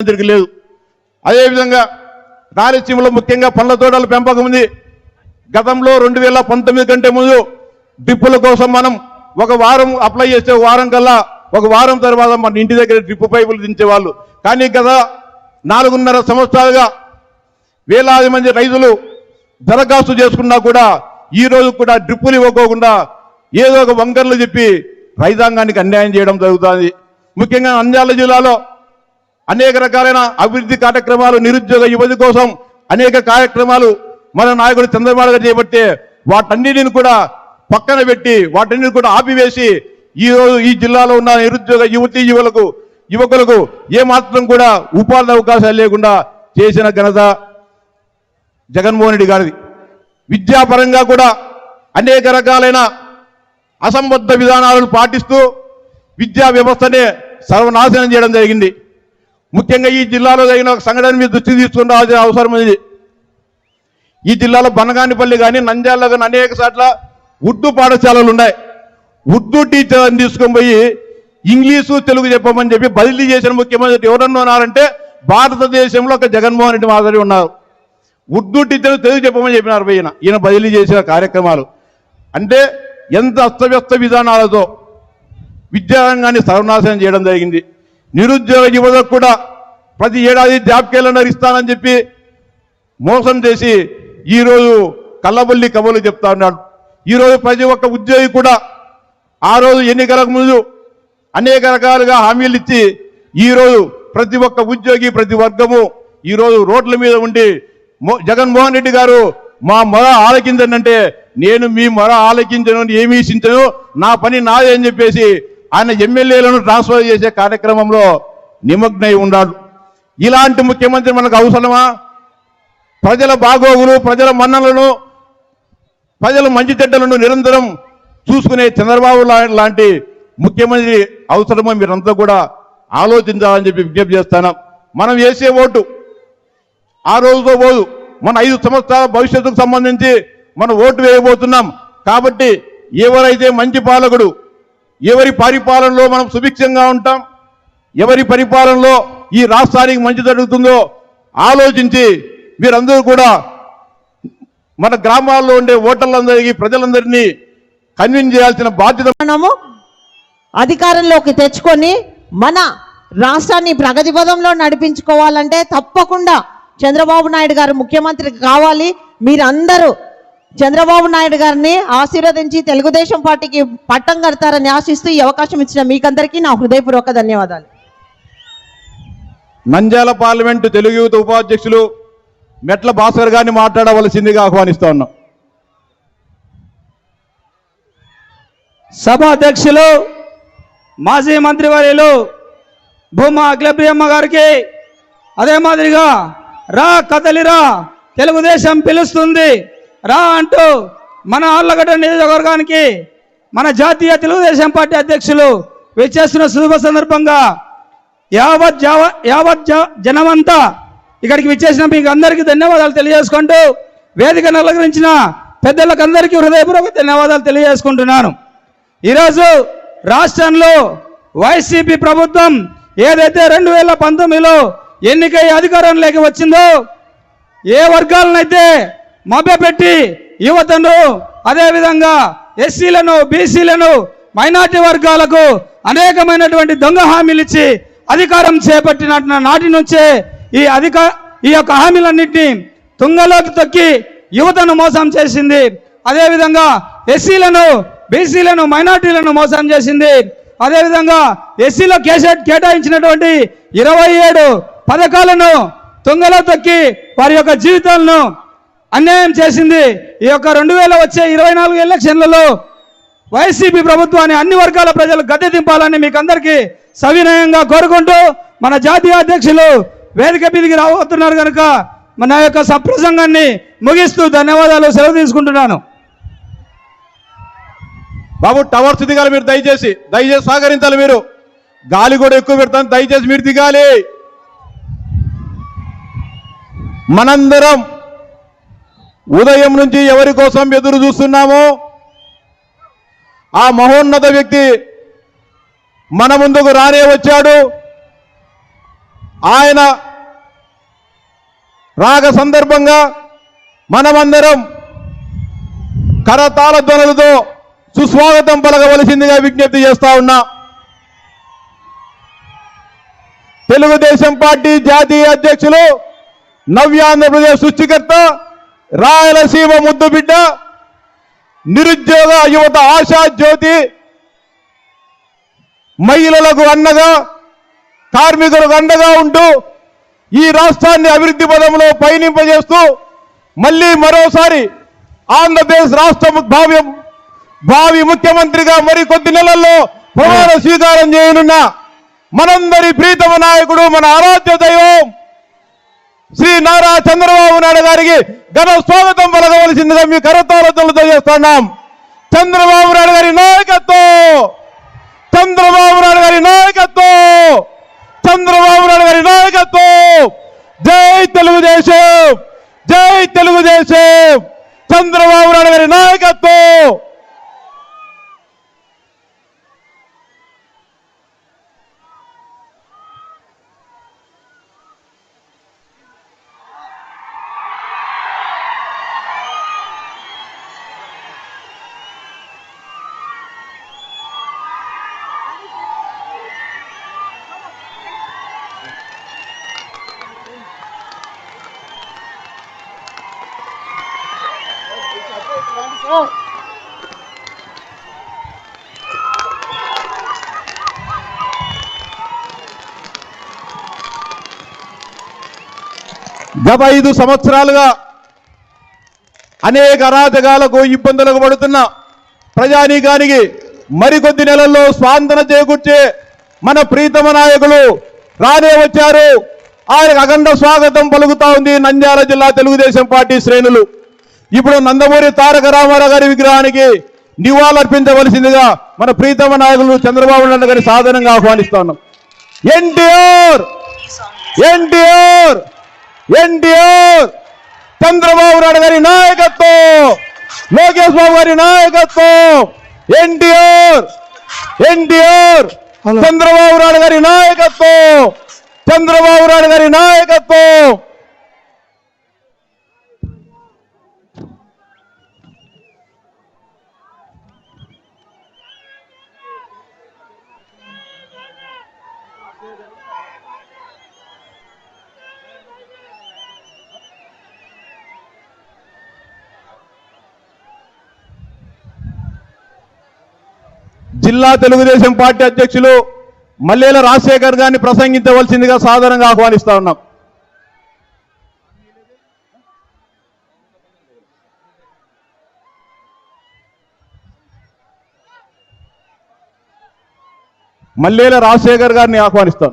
ముఖ్యమంత్రికి లేదు. అదేవిధంగా రాయలసీమలో ముఖ్యంగా పండ్ల తోటల పెంపకం ఉంది. గతంలో రెండు వేల పంతొమ్మిది కంటే ముందు డ్రిప్పుల కోసం మనం ఒక వారం అప్లై చేస్తే వారం కల్లా ఒక వారం తర్వాత మన ఇంటి దగ్గర డ్రిప్పు పైపులు దించేవాళ్ళు. కానీ గత నాలుగున్నర సంవత్సరాలుగా వేలాది మంది రైతులు దరఖాస్తు చేసుకున్నా కూడా ఈ రోజు కూడా డ్రిప్పులు ఇవ్వకోకుండా ఏదో ఒక వంకర్లు చెప్పి రైతాంగానికి అన్యాయం చేయడం జరుగుతుంది. ముఖ్యంగా నంద్యాల జిల్లాలో అనేక రకాలైన అభివృద్ధి కార్యక్రమాలు నిరుద్యోగ యువతి కోసం అనేక కార్యక్రమాలు మన నాయకుడు చంద్రబాబు గారు చేపట్టే వాటన్నిటిని కూడా పక్కన పెట్టి వాటన్నిటిని కూడా ఆపివేసి ఈ రోజు ఈ జిల్లాలో ఉన్న నిరుద్యోగ యువతి యువలకు యువకులకు ఏమాత్రం కూడా ఉపాధి అవకాశాలు లేకుండా చేసిన ఘనత జగన్మోహన్ రెడ్డి గారిది. విద్యాపరంగా కూడా అనేక రకాలైన అసంబద్ధ విధానాలను పాటిస్తూ విద్యా వ్యవస్థనే సర్వనాశనం చేయడం జరిగింది. ముఖ్యంగా ఈ జిల్లాలో జరిగిన ఒక సంఘటన మీద దృష్టి తీసుకురావాల్సిన అవసరం ఉంది. ఈ జిల్లాలో బనగానిపల్లి కానీ నంద్యాలలో కానీ అనేక చోట్ల ఉర్దూ పాఠశాలలు ఉన్నాయి. ఉర్దూ టీచర్ని తీసుకొని పోయి ఇంగ్లీషు తెలుగు చెప్పమని చెప్పి బదిలీ చేసిన ముఖ్యమంత్రి ఎవరన్నా ఉన్నారంటే భారతదేశంలో ఒక జగన్మోహన్ రెడ్డి మాదిరి ఉన్నారు. ఉర్దూ టీచర్లు తెలుగు చెప్పమని చెప్పినారు ఈయన. ఈయన బదిలీ చేసిన కార్యక్రమాలు. అంటే ఎంత అస్తవ్యస్త విధానాలతో విద్యారంగాన్ని సర్వనాశనం చేయడం జరిగింది. నిరుద్యోగ యువతకు కూడా ప్రతి ఏడాది జాబ్ క్యాలెండర్ ఇస్తానని చెప్పి మోసం చేసి ఈరోజు కళ్ళబొల్లి కబుర్లు చెప్తా ఉన్నాడు. ఈరోజు ప్రతి ఒక్క ఉద్యోగి కూడా ఆ రోజు ఎన్నికలకు ముందు అనేక రకాలుగా హామీలు ఇచ్చి ఈరోజు ప్రతి ఒక్క ఉద్యోగి ప్రతి వర్గము ఈరోజు రోడ్ల మీద ఉండి మో- జగన్మోహన్ రెడ్డి గారు మా మొర ఆలకించనంటే నేను మీ మొర ఆలకించను ఏమీ ఇచ్చించను నా పని నాదే అని చెప్పేసి ఆయన ఎమ్మెల్యేలను ట్రాన్స్ఫర్ చేసే కార్యక్రమంలో నిమగ్నై ఉన్నాడు ఇలాంటి ముఖ్యమంత్రి మనకు అవసరమా? ప్రజల బాగోగులు ప్రజల మన్నలను ప్రజల మంచి చెడ్డలను నిరంతరం చూసుకునే చంద్రబాబు లాంటి ముఖ్యమంత్రి అవసరమో మీరంతా కూడా ఆలోచించాలని చెప్పి విజ్ఞప్తి చేస్తాను. మనం వేసే ఓటు ఆ రోజుతో పోదు. మన ఐదు సంవత్సరాల భవిష్యత్తుకు సంబంధించి మనం ఓటు వేయబోతున్నాం. కాబట్టి ఎవరైతే మంచి పాలకుడు ఎవరి పరిపాలనలో మనం సుభిక్షంగా ఉంటాం? ఎవరి పరిపాలనలో ఈ రాష్ట్రానికి మంచి జరుగుతుందో ఆలోచించి మీరందరూ కూడా మన గ్రామాల్లో ఉండే ఓటర్లందరికీ ప్రజలందరినీ కన్విన్స్ చేయాల్సిన బాధ్యత మనము అధికారంలోకి తెచ్చుకొని మన రాష్ట్రాన్ని ప్రగతి పదంలో నడిపించుకోవాలంటే తప్పకుండా చంద్రబాబు నాయుడు గారు ముఖ్యమంత్రి కావాలి. మీరందరూ చంద్రబాబు నాయుడు గారిని ఆశీర్వదించి తెలుగుదేశం పార్టీకి పట్టం కడతారని ఆశిస్తూ ఈ అవకాశం ఇచ్చిన మీకందరికీ నా హృదయపూర్వక ధన్యవాదాలు. నంద్యాల పార్లమెంటు తెలుగు యువత ఉపాధ్యక్షులు మెట్ల భాస్కర్ గారిని మాట్లాడవలసిందిగా ఆహ్వానిస్తా ఉన్నాం. సభ అధ్యక్షులు మాజీ మంత్రివర్యులు భూమా అఖిలప్రియమ్మ గారికి అదే మాదిరిగా రా కదలిరా తెలుగుదేశం పిలుస్తుంది. రా అంటూ మన ఆళ్ళగడ్డ నియోజకవర్గానికి మన జాతీయ తెలుగుదేశం పార్టీ అధ్యక్షులు విచ్చేస్తున్న శుభ సందర్భంగా యావత్ జావ యావత్ జ- జనమంతా ఇక్కడికి విచ్చేసిన మీకు అందరికీ ధన్యవాదాలు తెలియజేసుకుంటూ వేదిక నలగరించిన పెద్దలకు అందరికీ హృదయపూర్వక ధన్యవాదాలు తెలియజేసుకుంటున్నాను. ఈరోజు రాష్ట్రంలో వైసీపీ ప్రభుత్వం ఏదైతే రెండు వేల పంతొమ్మిదిలో ఎన్నికై అధికారంలోకి వచ్చిందో ఏ వర్గాలనైతే మభ్యపెట్టి యువతను అదేవిధంగా ఎస్సీలను బీసీలను మైనార్టీ వర్గాలకు అనేకమైనటువంటి దొంగ హామీలు ఇచ్చి అధికారం చేపట్టిన నాటి నుంచే ఈ అధిక ఈ యొక్క హామీలన్నింటినీ తుంగలోకి తొక్కి యువతను మోసం చేసింది. అదేవిధంగా ఎస్సీలను బీసీలను మైనార్టీలను మోసం చేసింది. అదేవిధంగా ఎస్సీలో కేసెట్ కేటాయించినటువంటి ఇరవై ఏడు పథకాలను తుంగలో తొక్కి వారి యొక్క జీవితాలను అన్యాయం చేసింది. ఈ యొక్క రెండు వేల వచ్చే ఇరవై నాలుగు ఎలక్షన్లలో వైసీపీ ప్రభుత్వాన్ని అన్ని వర్గాల ప్రజలు గద్దె దింపాలని మీకు అందరికీ సవినయంగా కోరుకుంటూ మన జాతీయ అధ్యక్షులు వేదిక మీదికి రాబోతున్నారు కనుక మన యొక్క సప్రసంగాన్ని ముగిస్తూ ధన్యవాదాలు సెలవు తీసుకుంటున్నాను. బాబు టవర్స్ దిగాలి మీరు దయచేసి. దయచేసి సహకరించాలి మీరు. గాలి కూడా ఎక్కువ పెడతాను దయచేసి మీరు దిగాలి. మనందరం ఉదయం నుంచి ఎవరి కోసం ఎదురు చూస్తున్నామో ఆ మహోన్నత వ్యక్తి మన ముందుకు రానే వచ్చాడు. ఆయన రాగ సందర్భంగా మనమందరం కరతాళ ధ్వనులతో సుస్వాగతం పలకవలసిందిగా విజ్ఞప్తి చేస్తా ఉన్నా. తెలుగుదేశం పార్టీ జాతీయ అధ్యక్షులు నవ్యాంధ్రప్రదేశ్ సృష్టికర్త రాయలసీమ ముద్దు బిడ్డ నిరుద్యోగ యువత ఆశా జ్యోతి మహిళలకు అండగా కార్మికులకు అండగా ఉంటూ ఈ రాష్ట్రాన్ని అభివృద్ధి పదంలో పయనింపజేస్తూ మళ్ళీ మరోసారి ఆంధ్రప్రదేశ్ రాష్ట్ర ము- భావ్యం భావి ముఖ్యమంత్రిగా మరి కొద్ది నెలల్లో ప్రమాణ స్వీకారం చేయనున్న మనందరి ప్రీతమ నాయకుడు మన ఆరాధ్య దైవం శ్రీ నారా చంద్రబాబు నాయుడు గారికి ఘన స్వాగతం పలకవలసిందిగా మీ కరతాళతలతో చేస్తున్నాం చంద్రబాబు నాయుడు గారి నాయకత్వం! చంద్రబాబు నాయుడు గారి నాయకత్వం! చంద్రబాబు నాయుడు గారి నాయకత్వం! జై తెలుగుదేశం! జై తెలుగుదేశం! చంద్రబాబు నాయుడు గారి నాయకత్వం! గత ఐదు సంవత్సరాలుగా అనేక అరాచకాలకు ఇబ్బందులకు పడుతున్న ప్రజానీకానికి మరికొద్ది నెలల్లో స్వాంతన చేకూర్చే మన ప్రీతమ నాయకులు రానే వచ్చారు. ఆయనకు అఖండ స్వాగతం పలుకుతా ఉంది నంద్యాల జిల్లా తెలుగుదేశం పార్టీ శ్రేణులు. ఇప్పుడు నందమూరి తారక రామారావు గారి విగ్రహానికి నివాళులర్పించవలసిందిగా మన ప్రీతమ నాయకులు చంద్రబాబు నాయుడు గారి సాధారణంగా ఆహ్వానిస్తా ఉన్నాం ఎన్టీఆర్! ఎన్టీఆర్! ఎన్టీఆర్! చంద్రబాబు నాయుడు గారి నాయకత్వం! లోకేష్ బాబు గారి నాయకత్వం! ఎన్టీఆర్! ఎన్టీఆర్. చంద్రబాబు నాయుడు గారి నాయకత్వం! చంద్రబాబు నాయుడు గారి నాయకత్వం! జిల్లా తెలుగుదేశం పార్టీ అధ్యక్షులు మల్లేల రాజశేఖర్ గారిని ప్రసంగించవలసిందిగా సాధారణంగా ఆహ్వానిస్తా ఉన్నాం. మల్లేల రాజశేఖర్ గారిని ఆహ్వానిస్తాను.